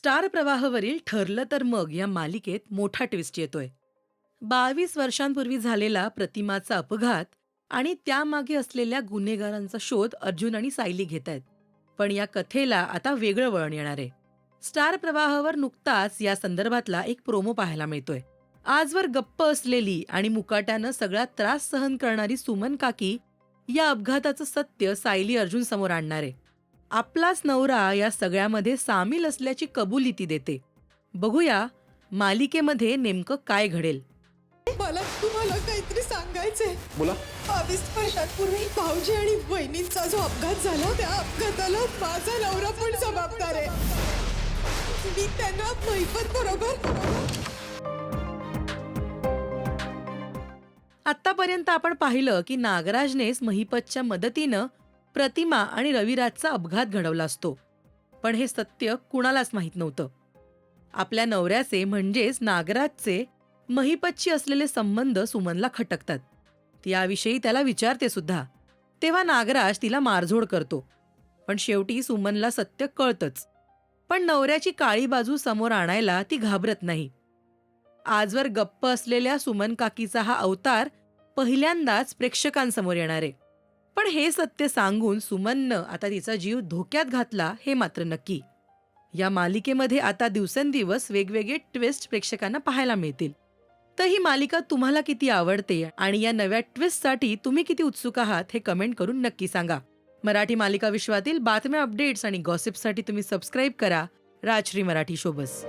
Star प्रवाहावरील ठरलं तर मग या मालिकेत मोठा ट्विस्ट येतोय. बावीस वर्षांपूर्वी झालेला प्रतिमाचा अपघात आणि त्यामागे असलेल्या गुन्हेगारांचा शोध अर्जुन आणि सायली घेत आहेत. पण या कथेला आता वेगळं वळण येणार आहे. स्टार प्रवाहावर नुकताच या संदर्भातला एक प्रोमो पाहायला मिळतोय. आजवर गप्प असलेली आणि मुकाट्यानं सगळा त्रास सहन करणारी सुमन काकी या अपघाताचं सत्य सायली अर्जुन समोर आणणार आहे. आपलाच नवरा या सगळ्यामध्ये सामील असल्याची कबुली ती देते. बघूया मालिकेमध्ये नेमकं काय घडेल. मला तुम्हाला काहीतरी सांगायचंय. बोला. बावीस वर्षांपूर्वी भाऊजी आणि वहिनींचा जो अपघात झाला त्या अपघाताला माझा नवरा पण जबाबदार आहे. मी त्यांना महिपत बरोबर आतापर्यंत आपण पाहिलं की नागराजनेच महिपतच्या मदतीनं प्रतिमा आणि रविराजचा अपघात घडवला असतो. पण हे सत्य कुणालाच माहीत नव्हतं. आपल्या नवऱ्याचे म्हणजेच नागराजचे महिपतशी असलेले संबंध सुमनला खटकतात. त्याविषयी त्याला विचारते सुद्धा. तेव्हा नागराज तिला मारझोड करतो. पण शेवटी सुमनला सत्य कळतच. पण नवऱ्याची काळी बाजू समोर आणायला ती घाबरत नाही. आजवर गप्प असलेल्या सुमन काकीचा हा अवतार पहिल्यांदाच प्रेक्षकांसमोर येणार. आहे पण हे सत्य सांगून सुमननं आता तिचा जीव धोक्यात घातला हे मात्र नक्की. या मालिकेमध्ये आता दिवसेंदिवस वेगवेगळे ट्विस्ट प्रेक्षकांना पाहायला मिळतील. तर ही मालिका तुम्हाला किती आवडते आणि या नव्या ट्विस्टसाठी तुम्ही किती उत्सुक आहात हे कमेंट करून नक्की सांगा. मराठी मालिका विश्वातील बातम्या अपडेट्स आणि गॉसिपसाठी तुम्ही सबस्क्राईब करा. राजश्री मराठी शोबस.